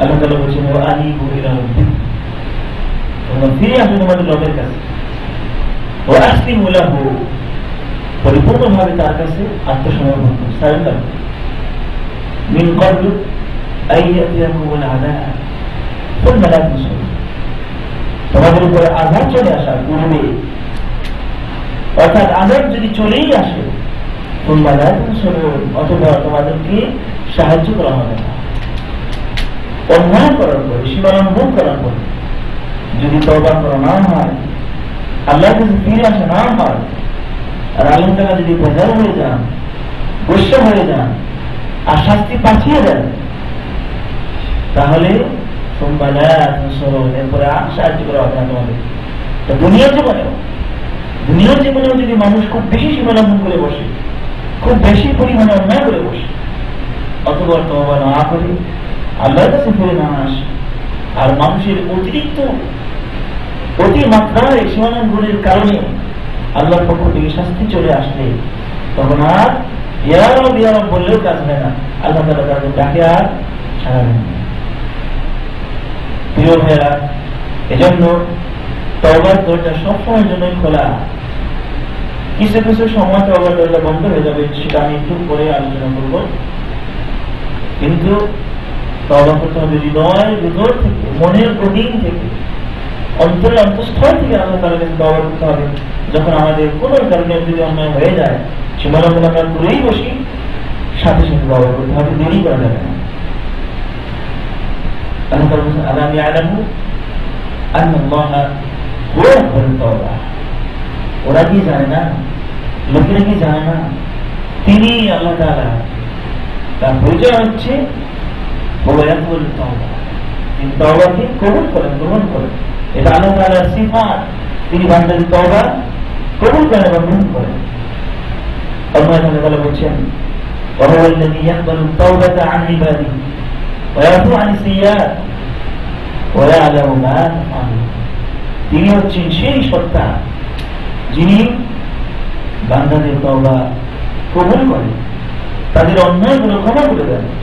আল্লাহ তালা বলছেন আলী বহিরা ফিরে তোমাদের রবের কাছে। ও আসলি মুলা হো তার কাছে আত্মসমর্পণ সারেন্ডার মিন তোমাদের উপরে আঘাত চলে আসার পূর্বে, অর্থাৎ আঘাত যদি চলেই আসে তোমরা অথবা তোমাদেরকে সাহায্য করা হবে না। অন্যায় করার পরে, সীমালঙ্ঘন করার পরে, যদি তবা করা না হয়, আল্লাহ কাছে ফিরে আসা না হয়, আর যদি বেজার হয়ে যান হয়ে যান, আর শাস্তি পাঠিয়ে দেন, তাহলে যদি মানুষ খুব বেশি করে বসে, খুব বেশি পরিমাণে অন্যায় করে বসে অথবা তবা না করে আল্লাহর কাছে ফিরে না আসে। আর মানুষের অতিরিক্ত অতি মাত্রায় সীমালঙ্ঘনের কারণে আল্লাহর পক্ষ থেকে শাস্তি চলে আসলে, তখন আর ইয়ারব ইয়ারব বললেও কাজ হয় না। আল্লাহ তালা তাদের ডাকে আর সারা। প্রিয় ভাইয়েরা, এজন্য তবার দরজা সবসময়ের জন্যই খোলা। কিছু কিছু সময় তবার দরজা বন্ধ হয়ে যাবে, সেটা আমি একটু পরে আলোচনা করব। কিন্তু যখন আমাদের কোনো কারণে যদি অন্যায় হয়ে যায় আমরা বসি, সাথে সাথে করতে হবে, দেরি করা যাবে ওরা কি জানে না? লোকেরা কি জানে না? তিনি আল্লাহ তার পরিচয় হচ্ছে হুয়া ইয়াকবালু তাওবা তিনি তওবাকে কবুল করেন গ্রহণ করেন এটা আল্লাহ তাআলার সিফাত তিনি বান্দাদের তওবা কবুল করেন এবং গ্রহণ করেন আল্লাহ তাআলা বলছেন وهو الذي يقبل التوبة عن عباده ويعفو عن السيئات ويعلم ما تفعلون তিনি হচ্ছেন সেই সত্তা যিনি বান্দাদের তওবা কবুল করেন তাদের অন্যায়গুলো ক্ষমা করে দেন ওয়ালাম মা তাফালুন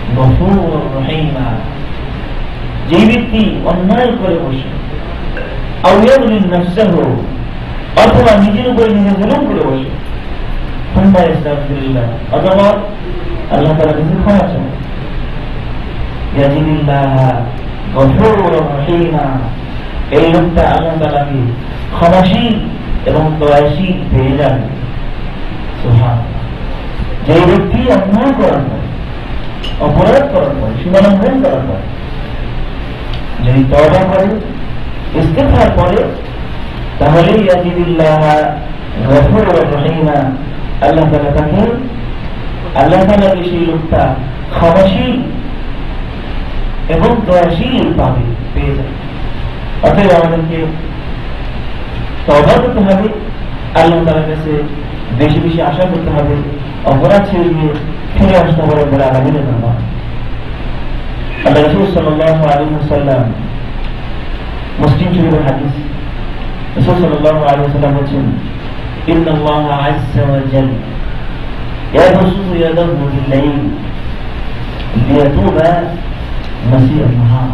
যে ব্যক্তি অন্যায় করে বসে অথবা নিজের উপরে নিজে জুলুম করে বসে এই এবং যে ব্যক্তি অন্যায় করার অপরাধ করার পর, সীমালঙ্ঘন করার পর, যদি তবা করে ইস্তেফার করে তাহলে আল্লাহ তাকে, আল্লাহ তাআলাকে সেই লোকটা ক্ষমাশীল এবং দয়াশীল পাবে, পেয়ে যাবে। অতএব আমাদেরকে তবা করতে হবে। আল্লাহ কাছে বেশি বেশি আশা করতে হবে অপরাধ ছেড়ে দিয়ে ফিরে আসতে হবে বলে আগামী ধন্যবাদ আল্লাহ রসুল সাল্লাহ আলী সাল্লাম মুসলিম শরীফের হাদিস রসুল সাল্লাহ আলী সাল্লাম বলছেন إن الله عز وجل يبسط يده بالليل ليتوب مسيء النهار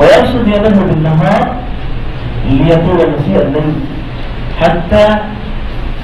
ويبسط يده بالنهار ليطول مسير الليل حتى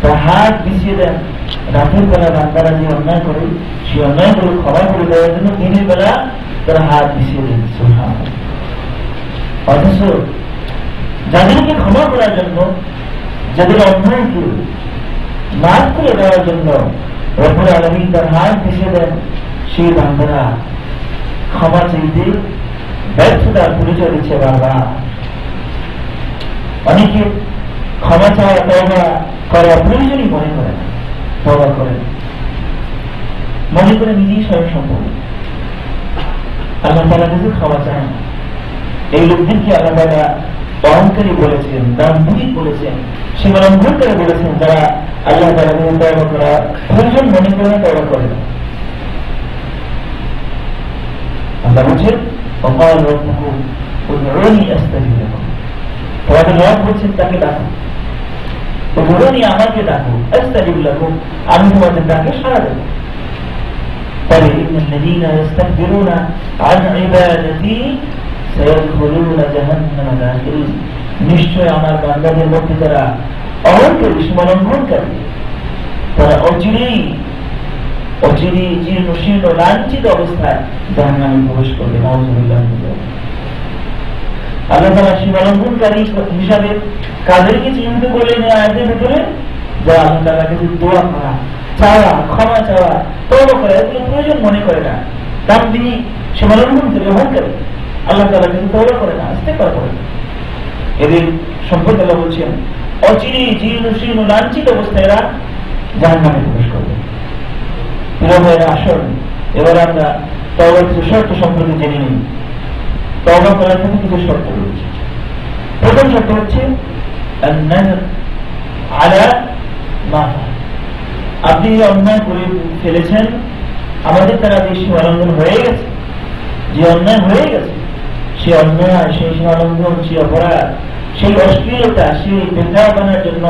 তার হাত বিছিয়ে দেন। রাতের বেলা বান্দারা যে অন্যায় করে, সেই অন্যায় করে ক্ষমা করে দেওয়ার জন্য দিনের বেলা তার হাত বিছিয়ে দেন সুহান অথচ যাদেরকে ক্ষমা করার জন্য, যাদের অন্যায়কে মাফ করে দেওয়ার জন্য রব্বুল আলমী তার হাত ভেসে দেন, সেই বান্দারা ক্ষমা চাইতে ব্যর্থতার পরিচয় দিচ্ছে বারবার। অনেকে ক্ষমা চাওয়া তবা করা প্রয়োজনই মনে করে না তবা করে। মনে করে নিজেই স্বয়ং সম্ভব আল্লাহ তালা কিন্তু ক্ষমা চায় না এই লোকদেরকে আল্লাহ তালা অহংকারী বলেছেন, দাম্ভিক বলেছেন সীমালঙ্ঘন করে বলেছেন, যারা আল্লাহ তালা তবা করা প্রয়োজন মনে করে না তবা করে না। আল্লাহ বলছেন, অকাল রব্বুকুম উদউনি আস্তাজিব লাকুম। তোমাদের রব বলছেন, তাকে ডাকো উদউনি আমাকে ডাকো আস্তাজিব লাকুম আমি তোমাদের ডাকে সাড়া দেবো তবে ইন্নাল্লাযীনা ইস্তাকবিরুনা আন ইবাদাতি সায়াদখুলুনা জাহান্নামা দাখিরিন নিশ্চয় আমার বান্দাদের মধ্যে যারা অহংকারী সীমালঙ্ঘনকারী তারা অচিরেই অচিরে জীর্ণ শীর্ণ লাঞ্ছিত অবস্থায় জাহান্নামে প্রবেশ করবে নওয়াজুবিল্লাহ আল্লাহ তালা সীমালঙ্ঘনকারী হিসাবে কাদেরকে চিহ্নিত করলেন এই আয়াতের ভিতরে যারা আল্লাহ তালা কাছে দোয়া করা, চাওয়া, ক্ষমা চাওয়া তৌবা করা, এগুলো প্রয়োজন মনে করে না। কারণ তিনি সীমালঙ্ঘন থেকে অহংকারী আল্লাহ তালা কিন্তু তৌবা করে না, আসতে পার করে না এদের সম্পর্কে আল্লাহ বলছেন, অচিরে জীর্ণ শীর্ণ লাঞ্ছিত অবস্থায় এরা জাহান্নামে প্রবেশ করবে। প্রিয় আসুন, এবার আমরা কিছু শর্ত সম্পর্কে জেনে নিই। তবা করার জন্য কিছু শর্ত রয়েছে। প্রথম শর্ত হচ্ছে আপনি অন্যায় করে ফেলেছেন, আমাদের তারা যে সীমালঙ্ঘন হয়ে গেছে, যে অন্যায় হয়ে গেছে, সে অন্যায় সেই সীমালঙ্ঘন সে অপরাধ, সেই অশ্লীলতা সেই বেকারপনার জন্য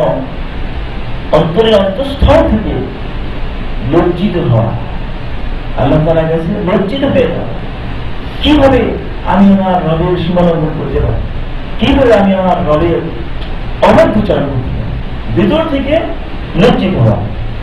অন্তরের অন্তঃস্থল থেকে লজ্জিত হওয়া। আলম্বনা গেছে লজ্জিত হয়ে যাওয়া কীভাবে? আমি আমার রবের সীমালঙ্ঘন করতে পারি। কীভাবে আমি আমার রবের অবাধ্য চালন করতে ভিতর থেকে লজ্জিত হওয়া।